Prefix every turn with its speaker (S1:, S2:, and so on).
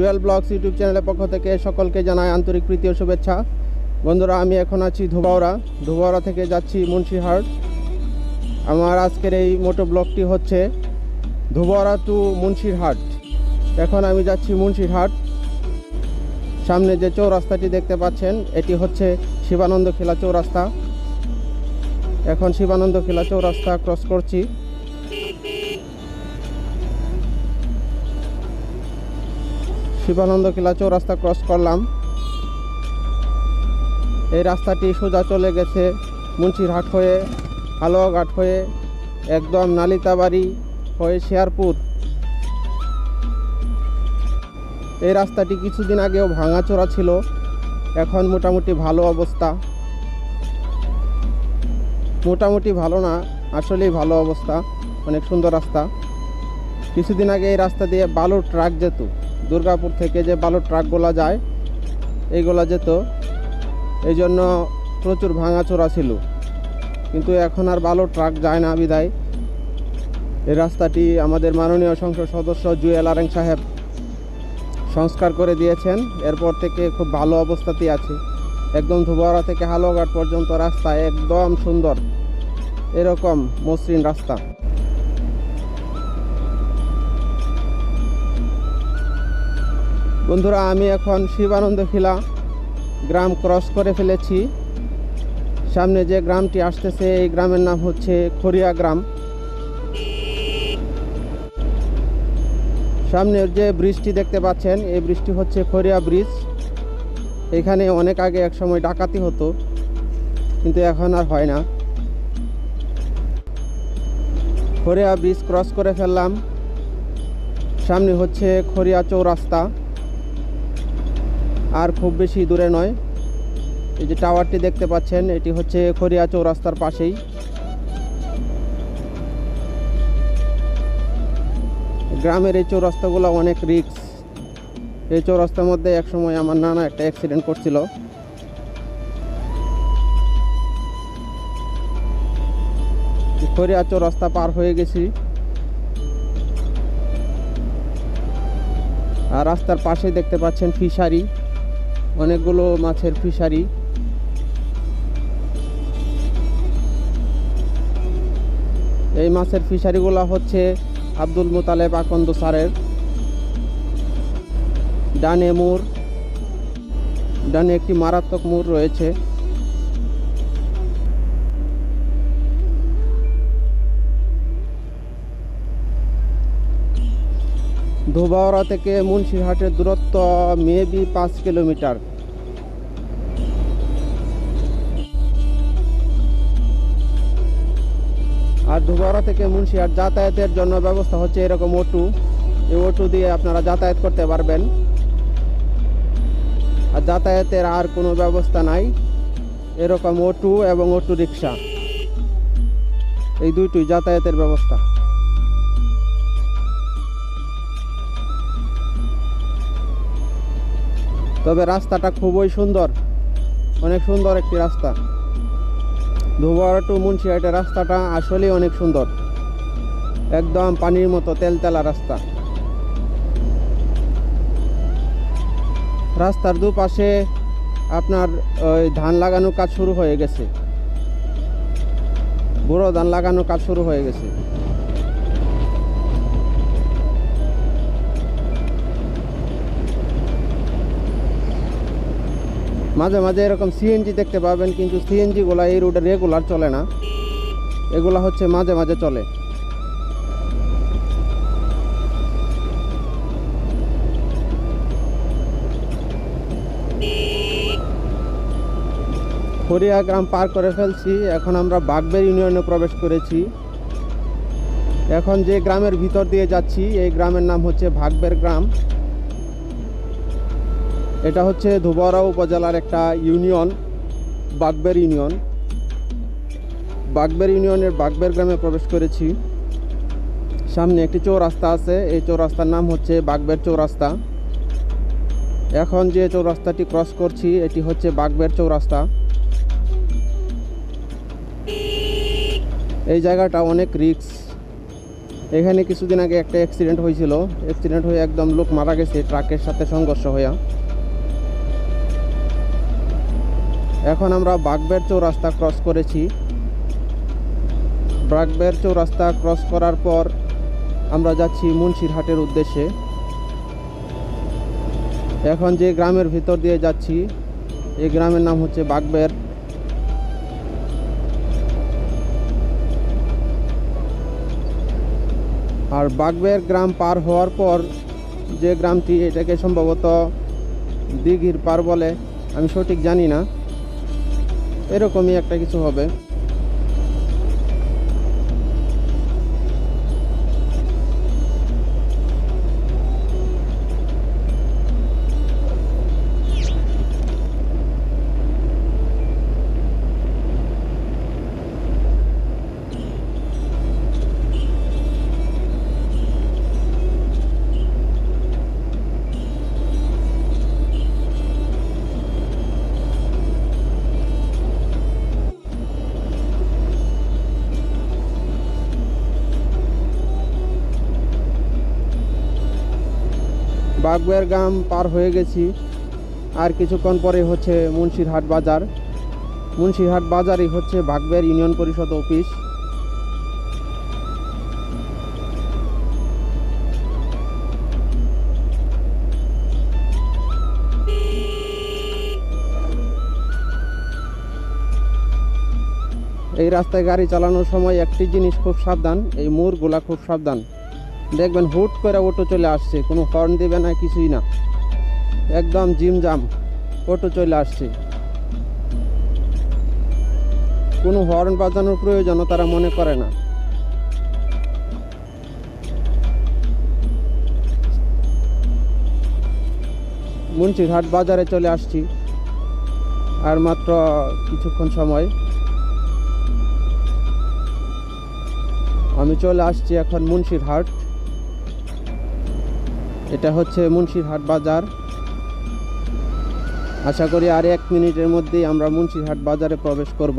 S1: Jewel blogs YouTube চ্যানেলের পক্ষ থেকে সকলকে জানাই আন্তরিক প্রীতি ও শুভেচ্ছা। বন্ধুরা, আমি এখন আছি ধুবাওড়া ধুবাওড়া থেকে যাচ্ছি মুন্সিরহাট আমার আজকের এই মোটো ব্লগটি হচ্ছে ধুবাওড়া টু মুন্সিরহাট। এখন আমি যাচ্ছি মুন্সিরহাট। সামনে যে চৌরাস্তাটি দেখতে পাচ্ছেন, এটি হচ্ছে শিবানন্দ খিলা চৌরাস্তা। এখন শিবানন্দ খিলা চৌরাস্তা ক্রস করছি। শিবানন্দ কিলা চৌরাস্তা ক্রস করলাম। এই রাস্তাটি সোজা চলে গেছে মুন্সিরহাট হয়ে, হালুয়াঘাট হয়ে, একদম নালিতাবাড়ি হয়ে শেয়ারপুর। এই রাস্তাটি কিছুদিন আগেও ভাঙাচোরা ছিল, এখন মোটামুটি ভালো অবস্থা। মোটামুটি ভালো না, আসলেই ভালো অবস্থা, অনেক সুন্দর রাস্তা। কিছুদিন আগে এই রাস্তা দিয়ে বালুর ট্রাক যেত। দুর্গাপুর থেকে যে বালুর ট্রাকগুলো যায়, এইগুলা যেত এই জন্য প্রচুর ভাঙাচোরা ছিল। কিন্তু এখন আর বালুর ট্রাক যায় না বিদায়। এই রাস্তাটি আমাদের মাননীয় সংসদ সদস্য জুয়েল আরেং সাহেব সংস্কার করে দিয়েছেন। এরপর থেকে খুব ভালো অবস্থাতেই আছে। একদম ধুবাড়া থেকে হালুয়াঘাট পর্যন্ত রাস্তা একদম সুন্দর। এরকম মসৃণ রাস্তা। বন্ধুরা, আমি এখন শিবানন্দ খিলা গ্রাম ক্রস করে ফেলেছি। সামনে যে গ্রামটি আসতেছে, এই গ্রামের নাম হচ্ছে খরিয়া গ্রাম। সামনের যে ব্রিজটি দেখতে পাচ্ছেন, এই ব্রিজটি হচ্ছে খরিয়া ব্রিজ। এখানে অনেক আগে এক সময় ডাকাতি হতো, কিন্তু এখন আর হয় না। খরিয়া ব্রিজ ক্রস করে ফেললাম। সামনে হচ্ছে খরিয়া চৌরাস্তা। আর খুব বেশি দূরে নয়। এই যে টাওয়ারটি দেখতে পাচ্ছেন, এটি হচ্ছে খরিয়া চৌরাস্তার পাশেই। গ্রামের এই চৌরাস্তাগুলো অনেক রিক্স। এই চৌরাস্তার মধ্যে একসময় আমার নানা একটা অ্যাক্সিডেন্ট করছিল। খরিয়া চৌরাস্তা পার হয়ে গেছি। আর রাস্তার পাশে দেখতে পাচ্ছেন ফিশারি। অনেকগুলো মাছের ফিশারি। এই মাছের ফিশারিগুলো হচ্ছে আব্দুল মোতালেব আকন্দ স্যারের। ডানে মোড় ডানে একটি মারাত্মক মোড় রয়েছে। ধোবাওড়া থেকে মুন্সিরহাটের দূরত্ব মেবি পাঁচ কিলোমিটার। আর ধোবাওড়া থেকে মুন্সিরহাট যাতায়াতের জন্য ব্যবস্থা হচ্ছে এরকম অটো এই অটো দিয়ে আপনারা যাতায়াত করতে পারবেন। আর যাতায়াতের আর কোনো ব্যবস্থা নাই। এরকম অটো এবং অটো রিক্সা এই দুইটি যাতায়াতের ব্যবস্থা। তবে রাস্তাটা খুবই সুন্দর। অনেক সুন্দর একটি রাস্তা। ধুবাড়া টু মুন্সিহাটের রাস্তাটা আসলেই অনেক সুন্দর। একদম পানির মতো তেলতেলা রাস্তা। রাস্তার দুপাশে আপনার ওই ধান লাগানোর কাজ শুরু হয়ে গেছে। বুড়ো ধান লাগানোর কাজ শুরু হয়ে গেছে। মাঝে মাঝে এরকম সিএনজি দেখতে পাবেন, কিন্তু সিএনজিগুলো এই রুটে রেগুলার চলে না। এগুলো হচ্ছে মাঝে মাঝে চলে। খরিয়া গ্রাম পার করে ফেলছি, এখন আমরা বাগবের ইউনিয়নে প্রবেশ করেছি। এখন যে গ্রামের ভিতর দিয়ে যাচ্ছি, এই গ্রামের নাম হচ্ছে ভাগবের গ্রাম। এটা হচ্ছে ধুবরা উপজেলার একটা ইউনিয়ন, বাগবের ইউনিয়ন। বাগবের ইউনিয়নের বাগবের গ্রামে প্রবেশ করেছি। সামনে একটি চৌরাস্তা আছে, এই চৌরাস্তার নাম হচ্ছে বাগবের চৌরাস্তা। এখন যে চৌরাস্তাটি ক্রস করছি, এটি হচ্ছে বাগবের চৌরাস্তা। এই জায়গাটা অনেক রিক্স। এখানে কিছুদিন আগে একটা অ্যাক্সিডেন্ট হয়েছিল। অ্যাক্সিডেন্ট হয়ে একদম লোক মারা গেছে, ট্রাকের সাথে সংঘর্ষ হইয়া। এখন আমরা বাগবের চৌরাস্তা ক্রস করেছি। বাগবের চৌরাস্তা ক্রস করার পর আমরা যাচ্ছি মুন্সিরহাটের উদ্দেশ্যে। এখন যে গ্রামের ভিতর দিয়ে যাচ্ছি, এই গ্রামের নাম হচ্ছে বাগবের। আর বাগবের গ্রাম পার হওয়ার পর যে গ্রামটি এটাকে সম্ভবত দিঘির পার বলে, আমি সঠিক জানি না। এরকমই একটা কিছু হবে। বাগবের গ্রাম পার হয়ে গেছি। আর কিছুক্ষণ পরে হচ্ছে মুন্সিরহাট বাজার। মুন্সিরহাট বাজারই হচ্ছে বাগবের ইউনিয়ন পরিষদ অফিস। এই রাস্তায় গাড়ি চালানোর সময় একটি জিনিস খুব সাবধান, এই মোড়গুলা খুব সাবধান। দেখবেন হুট করে অটো চলে আসছে, কোনো হর্ন দেবে না, কিছুই না। একদম জিম জাম অটো চলে আসছে। কোনো হর্ন বাজানোর প্রয়োজনও তারা মনে করে না। মুন্সিরহাট বাজারে চলে আসছি, আর মাত্র কিছুক্ষণ সময়। আমি চলে আসছি এখন মুন্সিরহাট। এটা হচ্ছে মুন্সিরহাট বাজার। আশা করি আর এক মিনিটের মধ্যেই আমরা মুন্সিরহাট বাজারে প্রবেশ করব।